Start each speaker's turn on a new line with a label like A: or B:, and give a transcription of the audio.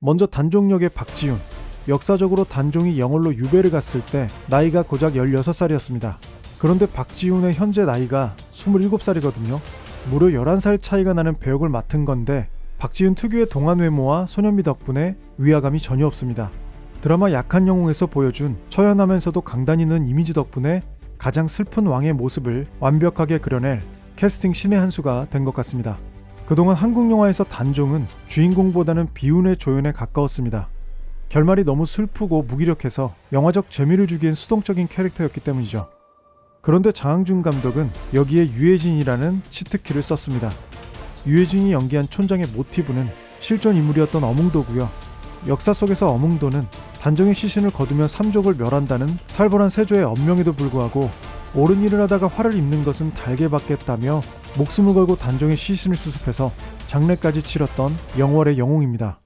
A: 먼저 단종 역의 박지훈. 역사적으로 단종이 영월로 유배를 갔을 때 나이가 고작 16살이었습니다. 그런데 박지훈의 현재 나이가 27살이거든요. 무려 11살 차이가 나는 배역을 맡은 건데 박지훈 특유의 동안 외모와 소년미 덕분에 위화감이 전혀 없습니다. 드라마 약한 영웅에서 보여준 처연하면서도 강단 있는 이미지 덕분에 가장 슬픈 왕의 모습을 완벽하게 그려낼 캐스팅 신의 한 수가 된 것 같습니다. 그동안 한국 영화에서 단종은 주인공보다는 비운의 조연에 가까웠습니다. 결말이 너무 슬프고 무기력해서 영화적 재미를 주기엔 수동적인 캐릭터였기 때문이죠. 그런데 장항준 감독은 여기에 유해진이라는 치트키를 썼습니다. 유해진이 연기한 촌장의 모티브는 실존 인물이었던 어몽도고요. 역사 속에서 어몽도는 단정의 시신을 거두며 삼족을 멸한다는 살벌한 세조의 엄명에도 불구하고 옳은 일을 하다가 화를 입는 것은 달게 받겠다며 목숨을 걸고 단정의 시신을 수습해서 장례까지 치렀던 영월의 영웅입니다.